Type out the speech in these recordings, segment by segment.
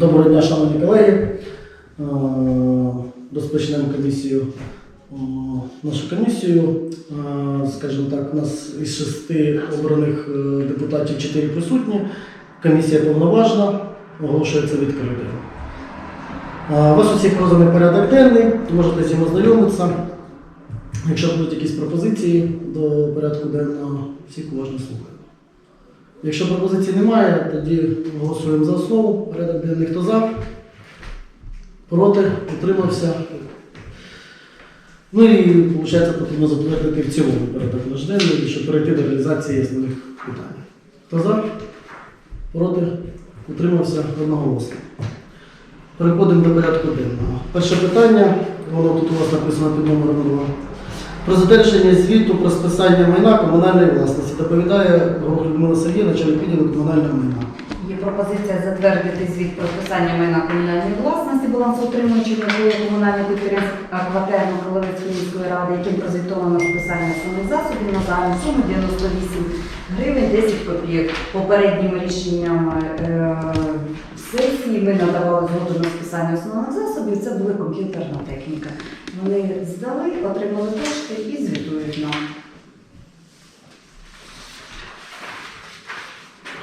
Доброго дня, шановні колеги. Е, Розпочнемо комісію. е, Нашу комісію, Е, скажімо так, у нас із шести обраних депутатів чотири присутні. Комісія повноважна, оголошується відкритою. Вас усіх розданий порядок денний, можете з ним ознайомитися. Якщо будуть якісь пропозиції до порядку денного, всіх уважно слухаю. Якщо пропозицій немає, тоді голосуємо за основу. Порядок денний хто за? Проти? Утримався? Ну і виходить, потрібно затвердити в цілому порядок денний, щоб перейти до реалізації основних питань. Хто за? Проти? Утримався одноголосно. Переходимо до порядку денного. Перше питання, воно тут у вас написано під номером 2. Про затвердження звіту про списання майна комунальної власності доповідає Людмила Сергіївна, начальник відділу комунального майна. Є пропозиція затвердити звіт про списання майна комунальної власності балансоутримуючим голови комунального підприємства Акватерно Кролевецької міської ради, яким прозвітовано списання основних засобів на загальну суму 98 гривень 10 копійок. Попереднім рішенням е, сесії ми надавали згоду на списання основних засобів. Це була комп'ютерна техніка. Вони здали, отримали кошти і звітують нам.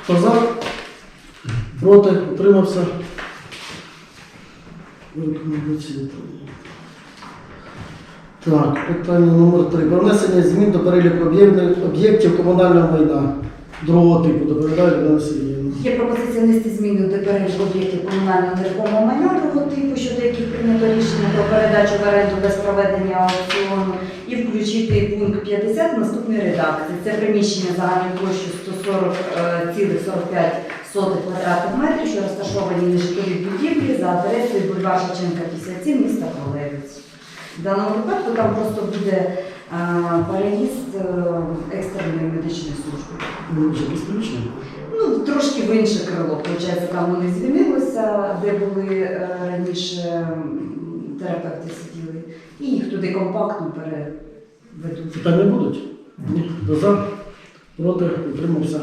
Хто за? Проти? Утримався? Рекомендації. Так, питання номер 3. Про внесення змін до переліку об'єктів- комунального майна другого типу доповідає Людмила Сергіївна. Є пропозиція внести зміни до переліку об'єктів комунального нерухомого майна типу, щодо яких прийнято рішення про передачу в оренду без проведення аукціону, і включити пункт 50 в наступній редакції. Це приміщення загальною площею 140,45 квадратних метрів, що розташовані на житловій будівлі за адресою бульвар Шевченка 57, міста Кролевець. В даному випадку там просто буде переїзд екстреної медичної служби. Ну. Ну, трошки в інше крило, виходить, там вони звільнилися, де були е, раніше терапевти сиділи, і їх туди компактно переведуть. Питання будуть? Ні. За? Проти? Утримався?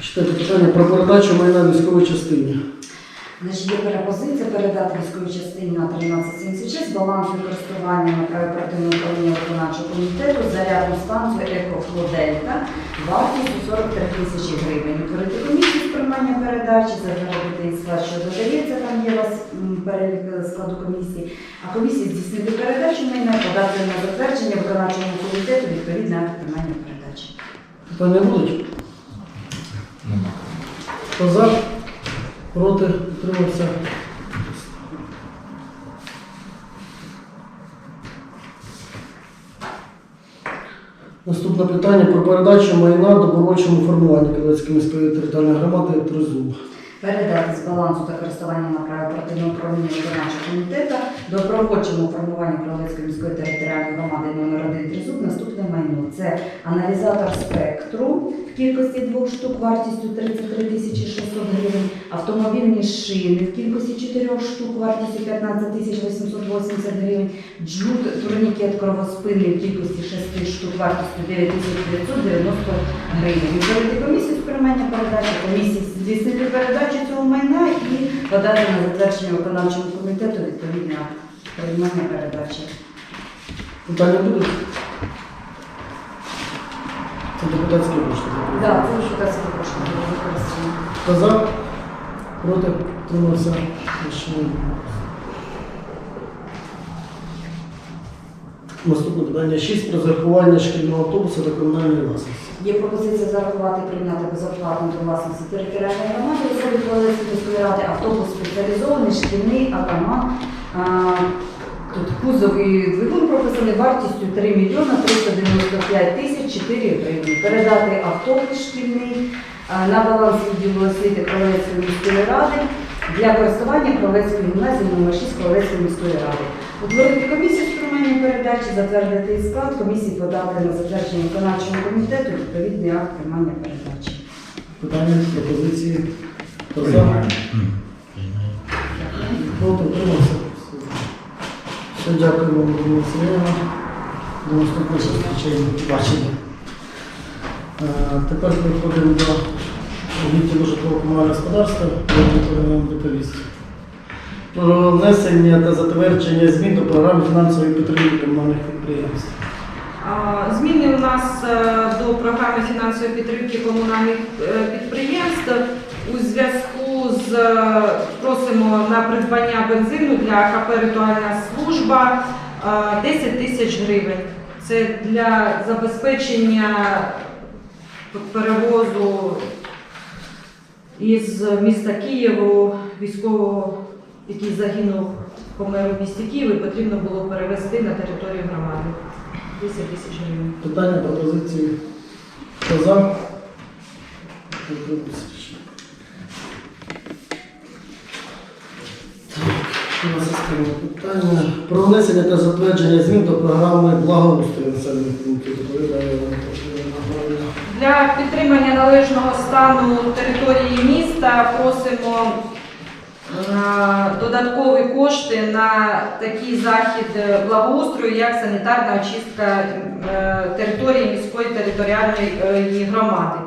Читайте питання про передачу майна військовій частині. Значить, є пропозиція передати військовій частині на 1376 баланс користування на праві управління виконавчого комітету зарядну станцію «Екофлодельта» вартістю 43 тисячі гривень. Утворити комісію з приймання передачі, затвердити і що додається, там є у вас перелік е, складу комісії, а комісія здійснити передачу майна подати на затвердження виконавчому комітету відповідне акт приймання передачі. Питання будуть? Хто за? Проти? Утримався? Наступне питання про передачу майна добровольчому формуванню Кривецької міської територіальної громади Тризуб. Передати з балансу та користування на право оперативного управління виконавчого комітету добровольчому формуванню Кролевської міської територіальної громади номер 1 Тризуб наступне майно. Це аналізатор спектру в кількості двох штук вартістю 33 тисячі 600 гривень, автомобільні шини в кількості чотирьох штук вартістю 15 тисяч 880 гривень, джут турнікет кровоспинний в кількості 6 штук вартістю 9 тисяч 990 гривень. Відповідати комісію з приймання передачі, комісії здійснити передачу цього майна і подати на затвердження виконавчому комітету відповідний акт приймання передачі. Питання будуть? Це депутатські кошти. Так, це так кошти. Хто за? Проти? Утримався? Рішення. Наступне питання 6 про зарахування шкільного автобуса до комунальної власності. Є пропозиція зарахувати прийняти безоплатно до власності територіальної громади особи Кролевської міської ради автобус спеціалізований шкільний атаман. Тут кузов і двигун прописаний вартістю 3 мільйона 395 тисяч 4 гривні. Передати автобус шкільний на баланс відділу освіти Кролевської міської ради для користування Кролевської гімназії номер 6 Кролевської міської ради. Утворити комісію з приймання передачі, затвердити склад комісії подати на затвердження виконавчого комітету відповідний акт приймання передачі. Питання, пропозиції. Хто за? Проти? Утримався? Все, дякую вам, Людмила Сергіївна. До наступного зустрічі. Бачення. Е, Тепер переходимо до відділу житлово-комунального господарства. Я вам доповість. Про внесення та затвердження змін до програми фінансової підтримки комунальних підприємств. Зміни у нас е, до програми фінансової підтримки комунальних е, підприємств у зв'язку з е, просимо на придбання бензину для КП «Ритуальна служба» е, 10 тисяч гривень. Це для забезпечення перевозу із міста Києву військового, який загинув помер у місті Києві, потрібно було перевезти на територію громади. 10 тисяч гривень. Питання, пропозиції. Хто за? У нас питання. Про внесення та затвердження змін до програми благоустрою населених пунктів. Доповідає Для підтримання належного стану території міста просимо додаткові кошти на такий захід благоустрою, як санітарна очистка е, території міської територіальної е, громади.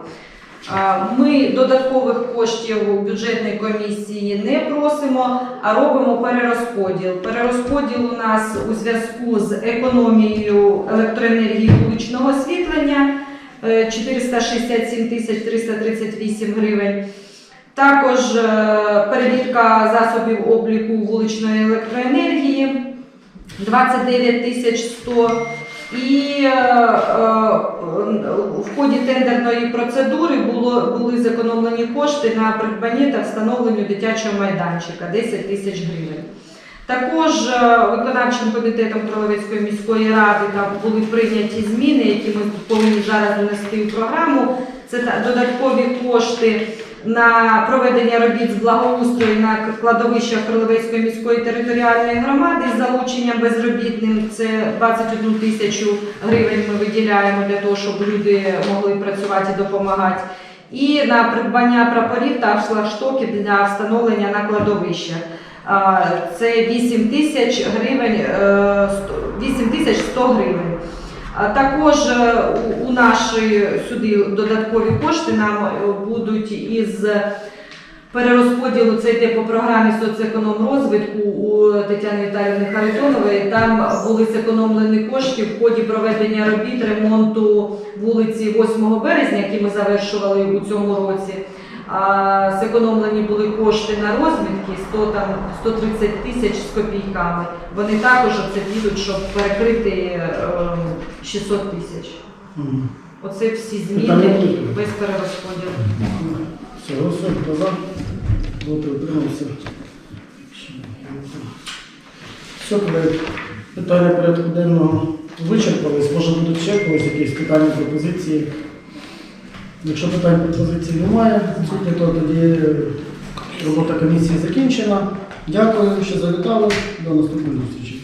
Ми додаткових коштів у бюджетній комісії не просимо, а робимо перерозподіл. Перерозподіл у нас у зв'язку з економією електроенергії вуличного освітлення е, 467 тисяч 338 гривень. Також е, перевірка засобів обліку вуличної електроенергії 29 тисяч 100 і е, е, в ході тендерної процедури було, були зекономлені кошти на придбання та встановлення дитячого майданчика 10 тисяч гривень. Також виконавчим комітетом Кролевецької міської ради там були прийняті зміни, які ми повинні зараз внести в програму. Це додаткові кошти на проведення робіт з благоустрою на кладовищах Кролевецької міської територіальної громади з залученням безробітним. Це 21 тисячу гривень ми виділяємо для того, щоб люди могли працювати і допомагати. І на придбання прапорів та флагштоків для встановлення на кладовищах. Це 8 тисяч гривень, е, 8 тисяч 100 гривень. А Також е, у- наші сюди додаткові кошти нам е, будуть із перерозподілу, це йде по програмі соцекономрозвитку у Тетяни Віталіївни Харитонової. Там були зекономлені кошти в ході проведення робіт ремонту вулиці 8 березня, які ми завершували у цьому році. А зекономлені були кошти на розмітки 100, там, 130 тисяч з копійками. Вони також оце підуть, щоб перекрити е, 600 тисяч. Мгм. Оце всі Питання зміни будуть? без перерозподілу. Все, голосуємо. Хто за? Проти утримався. Все, колеги. Питання порядку денного вичерпались. Може будуть ще якісь питання, пропозиції. Якщо питань пропозицій немає, відсутні, то тоді робота комісії закінчена. Дякую, що завітали. До наступної зустрічі.